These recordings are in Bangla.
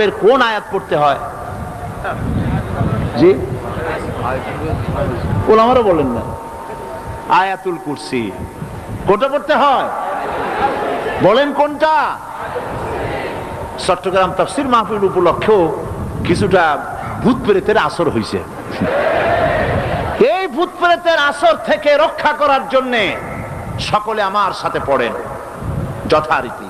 শরীফের কোন আয়াত পড়তে হয়? জি? ওলামারও বলেন না। আয়াতুল কুরসি। কোনটা পড়তে হয়? বলেন কোনটা? চট্টগ্রাম তফসির মাহফিল উপলক্ষেও কিছুটা ভূত প্রেতের আসর হয়েছে এই ভূত প্রেতের আসর থেকে রক্ষা করার জন্য সকলে আমার সাথে পড়েন। যথারীতি।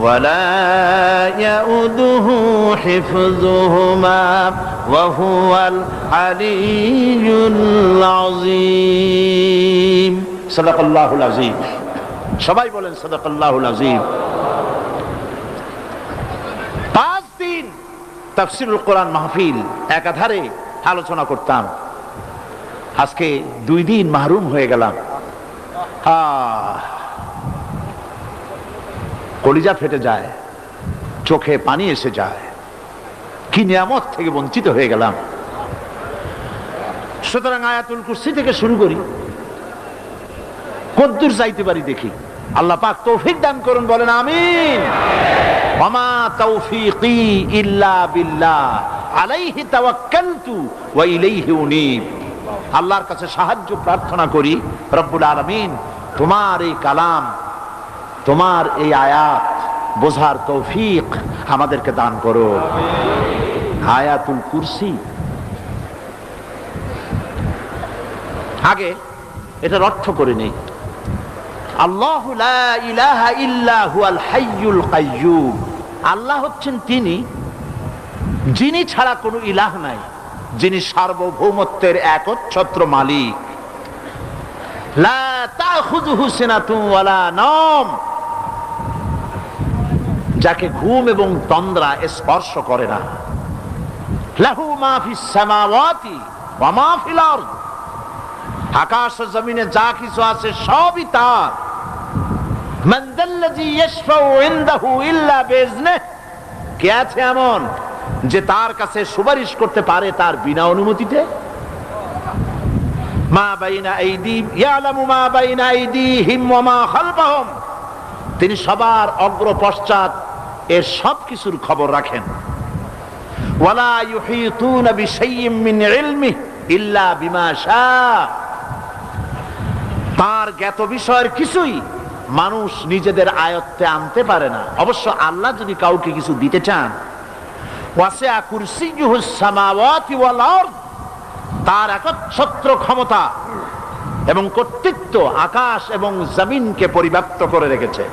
ولا يؤده حفظهما وهو العلي العظيم সদাকাল্লাহুল আজিম সবাই বলেন সদাকাল্লাহুল আজিম পাঁচ দিন তাফসিরুল কোরআন মাহফিল একাধারে আলোচনা করতাম আজকে দুই দিন মাহরুম হয়ে গেলাম আহ, কলিজা ফেটে যায়, চোখে পানি এসে যায়। কি নিয়ামত থেকে বঞ্চিত হয়ে গেলাম। সুতরাং আয়াতুল কুরসি থেকে শুরু করি। কদ্দুর চাইতে পারি দেখি। আল্লাহ পাক তৌফিক দান করুন, বলেন আমিন। ওমা তৌফিকি ইল্লা বিল্লাহ, আলাইহি তাওয়াক্কালতু ওয়া ইলাইহি উনীব। আল্লাহর কাছে সাহায্য প্রার্থনা করি, রব্বুল আলামিন, তোমার এই কালাম তোমার এই আয়াত বোঝার তৌফিক আমাদেরকে দান করো। আয়াতুল কুরসি। আগে এটার অর্থ করে নেই। আল্লাহ হচ্ছেন তিনি, যিনি ছাড়া কোনো ইলাহ নাই, যিনি সার্বভৌমত্বের একচ্ছত্র মালিক। লা তাখুযুহু সিনাতুন ওয়ালা নাওম। যাকে ঘুম এবং তন্দ্রা স্পর্শ করে না। লাহু মা সামাওয়াতি ওয়া মা আরদ। আকাশ জমিনে যা কিছু আছে সবই তার। মান এমন যে তার কাছে সুপারিশ করতে পারে তার বিনা মা তিনি সবার অগ্র পশ্চাৎ এর সব কিছুর খবর রাখেন। তার জ্ঞাত বিষয়ের কিছুই মানুষ নিজেদের আয়ত্তে আনতে পারে না। অবশ্য আল্লাহ যদি কাউকে কিছু দিতে চান তার একচ্ছত্র ক্ষমতা এবং কর্তৃত্ব আকাশ এবং জমিনকে পরিব্যাপ্ত করে রেখেছে।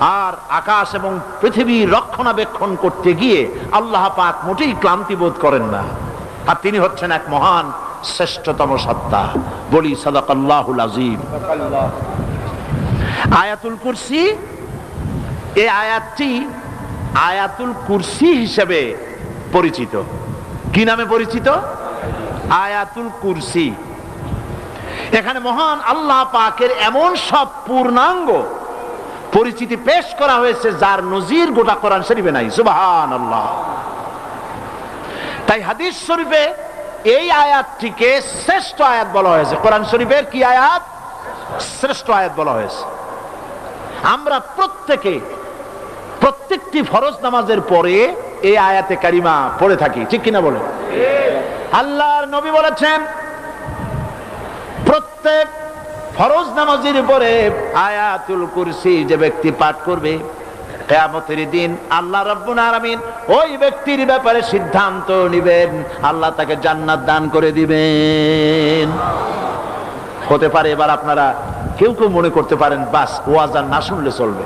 আর আকাশ এবং পৃথিবীর রক্ষণাবেক্ষণ করতে গিয়ে আল্লাহ পাক মোটেই ক্লান্তি বোধ করেন না। আর তিনি হচ্ছেন এক মহান, শ্রেষ্ঠতম সত্তা। বলি সাদাকাল্লাহুল আযীম। আয়াতুল কুরসি, এই আয়াতটি আয়াতুল কুরসি হিসেবে পরিচিত। কি নামে পরিচিত? আয়াতুল কুরসি। এখানে মহান আল্লাহ পাকের এমন সব পূর্ণাঙ্গ পরিচিতি পেশ করা হয়েছে যার নজির গোটা কোরআন শরীফে নাই। সুবাহান আল্লাহ তাই হাদিস শরীফে এই আয়াতটিকে শ্রেষ্ঠ আয়াত বলা হয়েছে। কোরআন শরীফের কি আয়াত? শ্রেষ্ঠ আয়াত বলা হয়েছে। আমরা প্রত্যেকে প্রত্যেকটি ফরজ নামাজের পরে এই আয়াতে কারিমা পড়ে থাকি। ঠিক কিনা বলে আল্লাহর নবী বলেছেন প্রত্যেক ফরজ নামাজের পরে আয়াতুল কুরসি যে ব্যক্তি পাঠ করবে, কেয়ামতের দিন আল্লাহ আরামিন ওই ব্যক্তির ব্যাপারে সিদ্ধান্ত নিবেন। আল্লাহ তাকে জান্নাত দান করে দিবেন। হতে পারে এবার আপনারা কেউ কেউ মনে করতে পারেন, বাস, ওয়াজ না শুনলে চলবে।